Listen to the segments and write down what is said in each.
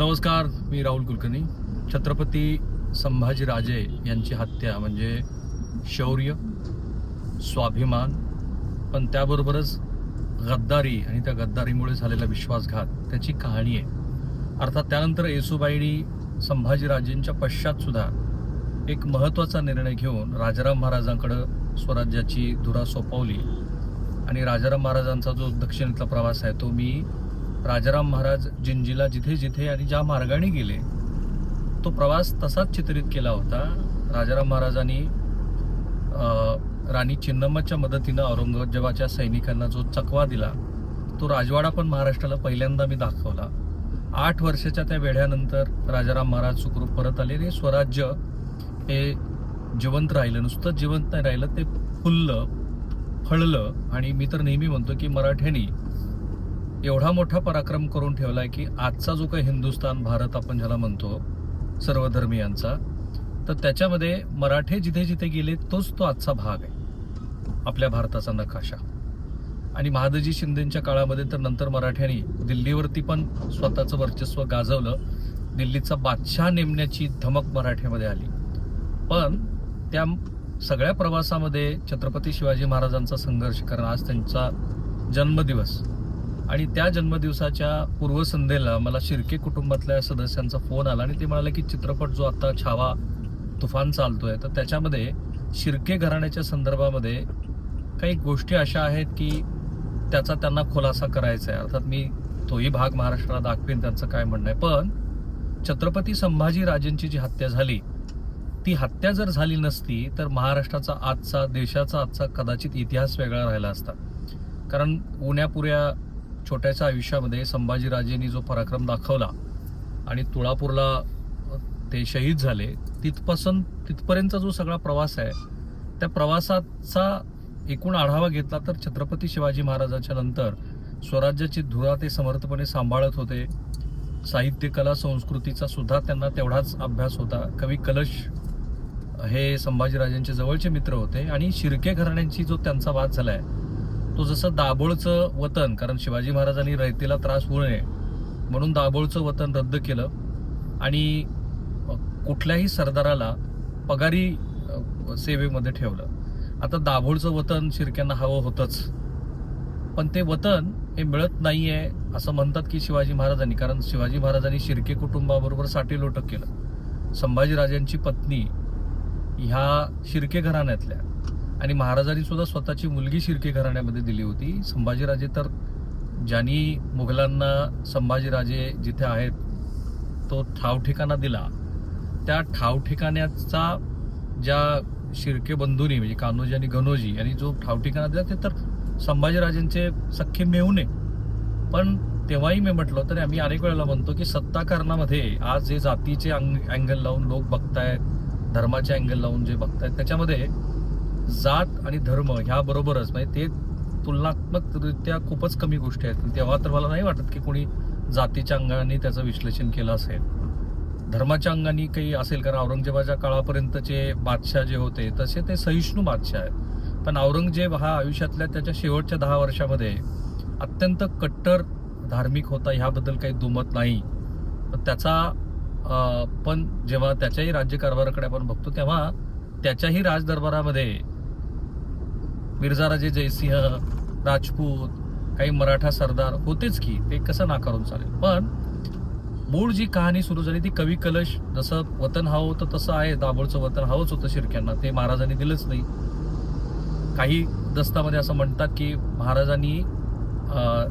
नमस्कार मी राहुल कुलकर्णी. छत्रपती संभाजीराजे यांची हत्या म्हणजे शौर्य स्वाभिमान पण त्याबरोबरच गद्दारी आणि त्या गद्दारीमुळे झालेला विश्वासघात त्याची कहाणी आहे. अर्थात त्यानंतर येसुबाईनी संभाजीराजेंच्या पश्चातसुद्धा एक महत्त्वाचा निर्णय घेऊन राजाराम महाराजांकडं स्वराज्याची धुरा सोपवली. आणि राजाराम महाराजांचा जो दक्षिणेतला प्रवास आहे तो मी राजाराम महाराज जिंजीला जिथे जिथे आणि ज्या मार्गाने गेले तो प्रवास तसाच चित्रित केला होता. राजाराम महाराजांनी राणी चिन्नम्माच्या मदतीनं औरंगजेबाच्या सैनिकांना जो चकवा दिला तो राजवाडा पण महाराष्ट्राला पहिल्यांदा मी दाखवला. आठ वर्षाच्या त्या वेढ्यानंतर राजाराम महाराज सुखरूप परत आले आणि स्वराज्य हे जिवंत राहिलं. नुसतं जिवंत नाही राहिलं ते फुललं फळलं. आणि मी तर नेहमी म्हणतो की मराठ्यांनी एवढा मोठा पराक्रम करून ठेवला आहे की आजचा जो काही हिंदुस्थान भारत आपण ज्याला म्हणतो सर्व धर्मियांचा तर त्याच्यामध्ये मराठे जिथे जिथे गेले तोच तो आजचा भाग आहे. आपल्या भारताचा नकाशा. आणि महादजी शिंदेच्या काळामध्ये तर नंतर मराठ्यांनी दिल्लीवरती पण स्वतःचं वर्चस्व गाजवलं. दिल्लीचा बादशाह नेमण्याची धमक मराठ्यामध्ये आली. पण त्या सगळ्या प्रवासामध्ये छत्रपती शिवाजी महाराजांचा संघर्ष कारण आज त्यांचा जन्मदिवस आणि त्या जन्मदिवसाच्या पूर्वसंध्येला मला शिर्के कुटुंबातल्या सदस्यांचा फोन आला आणि ते म्हणाले की चित्रपट जो आता छावा तुफान चालतोय तर त्याच्यामध्ये शिर्के घराण्याच्या संदर्भामध्ये काही गोष्टी अशा आहेत की त्याचा त्यांना खुलासा करायचा आहे. अर्थात मी तोही भाग महाराष्ट्राला दाखवेन त्यांचं काय म्हणणं आहे. पण छत्रपती संभाजी राजेंची जी हत्या झाली ती हत्या जर झाली नसती तर महाराष्ट्राचा आजचा देशाचा आजचा कदाचित इतिहास वेगळा राहिला असता. कारण उन्यापुऱ्या छोट्याच्या आयुष्यामध्ये संभाजीराजेंनी जो पराक्रम दाखवला आणि तुळापूरला ते शहीद झाले तिथपासून तिथपर्यंतचा जो सगळा प्रवास आहे त्या प्रवासाचा एकूण आढावा घेतला तर छत्रपती शिवाजी महाराजांच्या नंतर स्वराज्याची धुरा ते समर्थपणे सांभाळत होते. साहित्य कला संस्कृतीचा सुद्धा त्यांना तेवढाच अभ्यास होता. कवी कलश हे संभाजीराजांचे जवळचे मित्र होते आणि शिर्के घराण्यांची जो त्यांचा वाद झाला आहे तो जसं दाभोळचं वतन कारण शिवाजी महाराजांनी रयतेला त्रास होऊ नये म्हणून दाभोळचं वतन रद्द केलं. आणि कुठल्याही सरदाराला पगारी सेवेमध्ये ठेवलं. आता दाभोळचं वतन शिरक्यांना हवं होतंच. पण ते वतन हे मिळत नाही आहे असं म्हणतात की शिवाजी महाराजांनी कारण शिवाजी महाराजांनी शिर्के कुटुंबाबरोबर साठीलोटक केलं. संभाजीराजांची पत्नी ह्या शिर्के घराण्यातल्या. आणि महाराजांनी सुद्धा स्वतःची मुलगी शिर्के घराण्यामध्ये दिली होती. संभाजीराजे तर ज्यांनी मुघलांना संभाजीराजे जिथे आहेत तो ठाव ठिकाणा दिला. त्या ठाव ठिकाण्याचा ज्या शिर्के बंधूंनी म्हणजे कान्होजी आणि गणोजी यांनी जो ठाव ठिकाणा दिला ते तर संभाजीराजेंचे सख्खे मेहुणे. पण तेव्हाही मी म्हटलं तरी आम्ही अनेक वेळेला म्हणतो की सत्ताकारणामध्ये आज जे जातीचे अँगल लावून लोक बघतायत धर्माचे अँगल लावून जे बघतायत त्याच्यामध्ये जात आणि धर्म ह्या बरोबरच म्हणजे ते तुलनात्मकरित्या खूपच कमी गोष्टी आहेत. तेव्हा तर मला नाही वाटत की कोणी जातीच्या अंगाने त्याचं विश्लेषण केलं असेल. धर्माच्या अंगाने काही असेल कारण औरंगजेबाच्या काळापर्यंतचे बादशाह जे होते तसे ते सहिष्णू बादशाह आहेत. पण औरंगजेब हा आयुष्यातल्या त्याच्या शेवटच्या दहा वर्षामध्ये अत्यंत कट्टर धार्मिक होता ह्याबद्दल काही दुमत नाही. पण त्याचा पण जेव्हा त्याच्याही राज्यकारभाराकडे आपण बघतो तेव्हा त्याच्याही राजदरबारामध्ये मिर्झाराजे जयसिंह राजपूत काही मराठा सरदार होतेच की ते कसं नाकारून चालेल? पण मूळ जी कहाणी सुरू झाली ती कवी कलश जसं वतन हवं होतं तसं आहे दाभोळचं वतन हवंच होतं शिर्क्यांना ते महाराजांनी दिलंच नाही. काही दस्तामध्ये असं म्हणतात की महाराजांनी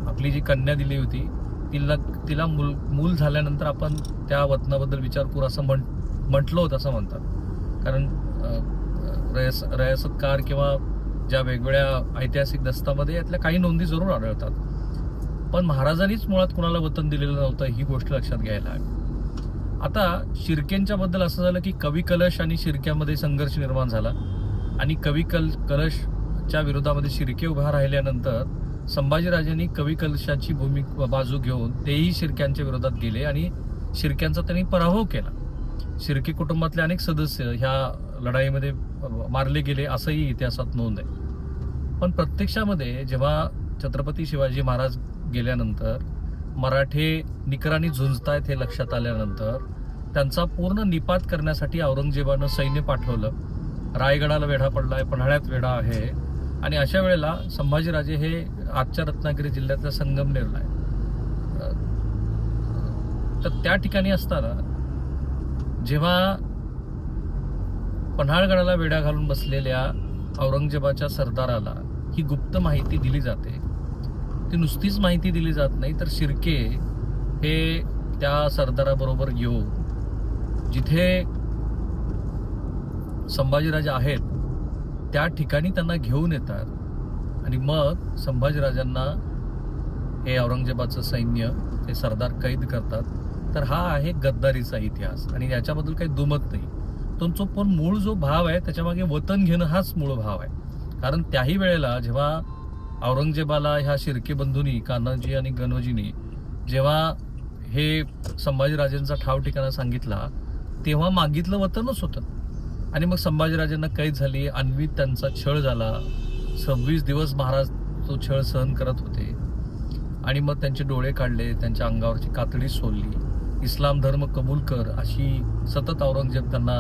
आपली जी कन्या दिली होती तिला तिला मूल मूल झाल्यानंतर आपण त्या वतनाबद्दल विचारपूर असं म्हण म्हटलं होतं असं म्हणतात. कारण रयस रयसत्कार किंवा ज्या वेगवेगळ्या ऐतिहासिक दस्तामध्ये यातल्या काही नोंदी जरूर आढळतात. पण महाराजांनीच मुळात कुणाला वतन दिलेलं नव्हतं ही गोष्ट लक्षात घ्यायला हवी आता शिर्केंच्या बद्दल असं झालं की कवी कलश आणि शिर्क्यामध्ये संघर्ष निर्माण झाला आणि कवी कल कलशच्या विरोधामध्ये शिर्के उभा राहिल्यानंतर संभाजीराजांनी कवी कलशाची भूमी बाजू घेऊन तेही शिर्क्यांच्या विरोधात गेले आणि शिर्क्यांचा त्यांनी पराभव केला. शिर्के कुटुंबातले अनेक सदस्य ह्या लढाईमध्ये मारले गेले असंही इतिहासात नोंद आहे. पण प्रत्यक्षामध्ये जेव्हा छत्रपती शिवाजी महाराज गेल्यानंतर मराठे निकराने झुंजतायत हे लक्षात आल्यानंतर त्यांचा पूर्ण निपात करण्यासाठी औरंगजेबानं सैन्य पाठवलं. रायगडाला वेढा पडलाय पन्हाळ्यात वेढा आहे. आणि अशा वेळेला संभाजीराजे हे आजच्या रत्नागिरी जिल्ह्यातल्या संगमनेरला आहे तर त्या ठिकाणी असताना जेव्हा पन्हाळगडाला वेढा घालून बसलेल्या औरंगजेबाच्या सरदाराला ही गुप्त माहिती दिली जाते ती नुसतीच माहिती दिली जात नाही तर शिर्के हे त्या सरदाराबरोबर येऊ जिथे संभाजीराजे आहेत त्या ठिकाणी त्यांना घेऊन येतात. आणि मग संभाजीराजांना हे औरंगजेबाचं सैन्य हे सरदार कैद करतात. तर हा आहे गद्दारीचा इतिहास. आणि याच्याबद्दल काही दुमत नाही. तो पण मूळ जो भाव आहे त्याच्यामागे वतन घेणं हाच मूळ भाव आहे. कारण त्याही वेळेला जेव्हा औरंगजेबाला ह्या शिर्के बंधूंनी कान्हाजी आणि गणोजीनी जेव्हा हे संभाजीराजेंचा ठाव ठिकाणा सांगितला तेव्हा मागितलं वतनच होतं. आणि मग संभाजीराजांना कैद झाली अन्वित त्यांचा छळ झाला. सव्वीस दिवस महाराज तो छळ सहन करत होते. आणि मग त्यांचे डोळे काढले त्यांच्या अंगावरची कातडी सोडली इस्लाम धर्म कबूल कर अशी सतत औरंगजेब त्यांना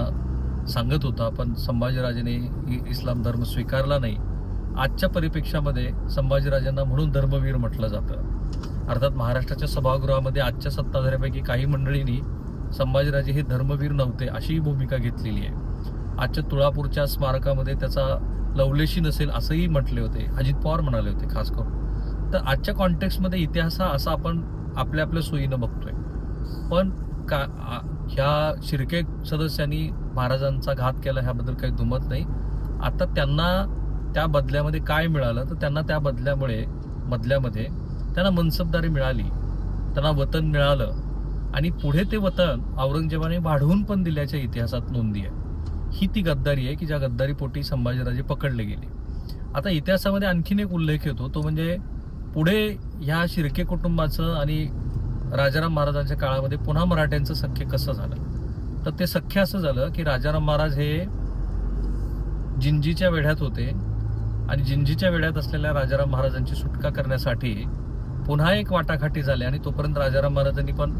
सांगत होता पण संभाजीराजेने इ- इस्लाम धर्म स्वीकारला नाही. आजच्या परिप्रेक्षामध्ये संभाजीराजांना म्हणून धर्मवीर म्हटलं जातं. अर्थात महाराष्ट्राच्या सभागृहामध्ये आजच्या सत्ताधाऱ्यापैकी काही मंडळींनी संभाजीराजे हे धर्मवीर नव्हते अशीही भूमिका घेतलेली आहे. आजच्या तुळापूरच्या स्मारकामध्ये त्याचा लवलेशी नसेल असंही म्हटले होते. अजित पवार म्हणाले होते खास करून. तर आजच्या कॉन्टेक्स्टमध्ये इतिहास हा असा आपण आपल्या आपल्या सोयीनं बघतोय. पण का ह्या शिर्के सदस्यांनी महाराजांचा घात केला ह्याबद्दल काही दुमत नाही. आता त्यांना त्या बदल्यामध्ये काय मिळालं? तर त्यांना त्या बदल्यामुळे बदल्यामध्ये त्यांना मनसबदारी मिळाली. त्यांना वतन मिळालं. आणि पुढे ते वतन औरंगजेबाने वाढवून पण दिल्याच्या इतिहासात नोंदी आहे. ही ती गद्दारी आहे की ज्या गद्दारीपोटी संभाजीराजे पकडले गेले. आता इतिहासामध्ये आणखीन एक उल्लेख येतो. तो म्हणजे पुढे ह्या शिर्के कुटुंबाचं आणि राजाराम महाराजांच्या काळामध्ये पुन्हा मराठ्यांचं सख्य कसं झालं? तर ते सख्य असं झालं की राजाराम महाराज हे जिंजीच्या वेढ्यात होते आणि जिंजीच्या वेढ्यात असलेल्या राजाराम महाराजांची सुटका करण्यासाठी पुन्हा एक वाटाघाटी झाली आणि तोपर्यंत राजाराम महाराजांनी पण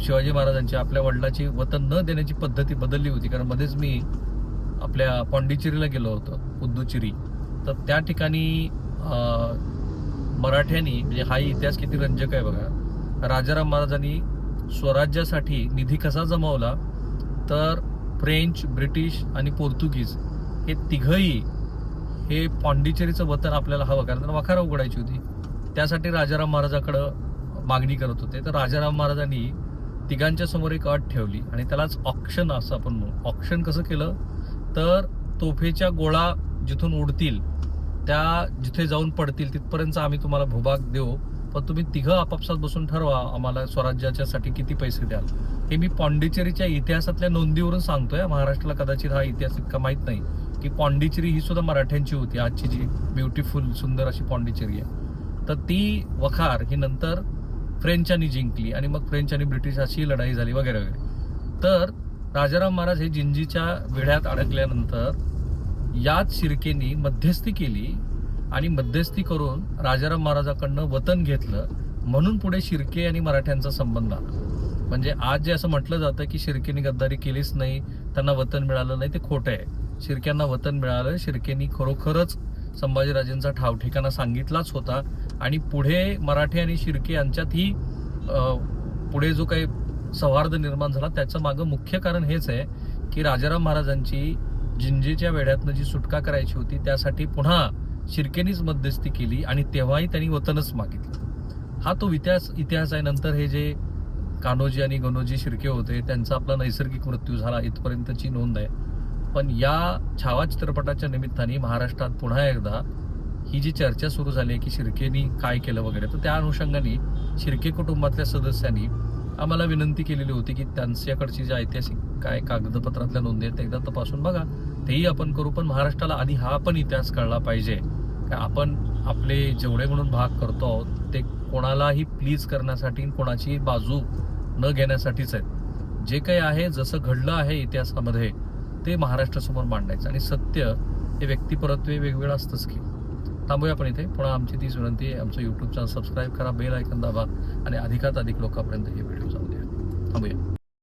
शिवाजी महाराजांची आपल्या वडिलाची वतन न देण्याची पद्धती बदलली होती. कारण मध्येच मी आपल्या पॉंडिचेरीला गेलो होतो पुद्दुचेरी तर त्या ठिकाणी मराठ्यांनी म्हणजे हा इतिहास किती रंजक आहे बघा. राजाराम महाराजांनी स्वराज्यासाठी निधी कसा जमवला तर फ्रेंच ब्रिटिश आणि पोर्तुगीज हे तिघही हे पॉंडिचेरीचं वतन आपल्याला हवं कारण त्यांना वखारा उघडायची होती. त्यासाठी राजाराम महाराजाकडं मागणी करत होते. तर राजाराम महाराजांनी तिघांच्या समोर एक अट ठेवली आणि त्यालाच ऑप्शन असं आपण म्हणू. ऑप्शन कसं केलं? तर तोफेच्या गोळा जिथून उडतील त्या जिथे जाऊन पडतील तिथपर्यंत आम्ही तुम्हाला भूभाग देऊ. पण तुम्ही तिघं आपापसात बसून ठरवा आम्हाला स्वराज्याच्यासाठी किती पैसे द्याल. हे मी पॉंडिचेरीच्या इतिहासातल्या नोंदीवरून सांगतोय. महाराष्ट्राला कदाचित हा इतिहास इतका माहीत नाही की पॉंडिचेरी ही सुद्धा मराठ्यांची होती. आजची जी ब्युटिफुल सुंदर अशी पॉंडिचेरी आहे. तर ती वखार ही नंतर फ्रेंचांनी जिंकली आणि मग फ्रेंच आणि ब्रिटिश अशी लढाई झाली वगैरे वगैरे. तर राजाराम महाराज हे जिंजीच्या वेढ्यात अडकल्यानंतर याच शिर्केनी मध्यस्थी केली आणि मध्यस्थी करून राजाराम महाराजाकडनं वतन घेतलं. म्हणून पुढे शिर्के आणि मराठ्यांचा संबंध आला. म्हणजे आज जे असं म्हटलं जातं की शिर्केनी गद्दारी केलीच नाही त्यांना वतन मिळालं नाही ते खोटं आहे. शिर्क्यांना वतन मिळालं शिर्केनी खरोखरच संभाजीराजेंचा ठाव ठिकाणा सांगितलाच होता. आणि पुढे मराठे आणि शिर्के यांच्यातही पुढे जो काही सौहार्द निर्माण झाला त्याचं मागं मुख्य कारण हेच आहे की राजाराम महाराजांची जिंजीच्या वेढ्यातनं जी सुटका करायची होती त्यासाठी पुन्हा शिर्केनीच मध्यस्थी केली आणि तेव्हाही त्यांनी वतनच मागितलं. हा तो इतिहास इतिहास आहे. नंतर हे जे कान्होजी आणि गणोजी शिर्के होते त्यांचा आपला नैसर्गिक मृत्यू झाला. इथपर्यंतची नोंद आहे. पण या छावा चित्रपटाच्या निमित्ताने महाराष्ट्रात पुन्हा एकदा ही जी चर्चा सुरू झाली आहे की शिर्केनी काय केलं वगैरे तर त्या अनुषंगाने शिर्के कुटुंबातल्या सदस्यांनी आम्हाला विनंती केलेली होती की त्यांच्याकडची ज्या ऐतिहासिक काय कागदपत्रातल्या नोंदी आहेत ते एकदा तपासून बघा. तेही आपण करू पण महाराष्ट्राला आधी हा पण इतिहास कळला पाहिजे. का आपण आपले जेवढे म्हणून भाग करतो आहोत ते कोणालाही प्लीज करण्यासाठी कोणाची बाजू न घेण्यासाठीच आहेत. जे काही आहे जसं घडलं आहे इतिहासामध्ये ते महाराष्ट्रासमोर मांडायचं. आणि सत्य हे व्यक्तिपरत्वे वेगवेगळं असतंच की. थांबूया आपण इथे. पुन्हा आमची तीच विनंती आहे. आमचं यूट्यूब चॅनल सबस्क्राईब करा बेल ऐकन दाबा आणि अधिकात अधिक लोकांपर्यंत हे व्हिडिओ जाऊ द्या. थांबूया.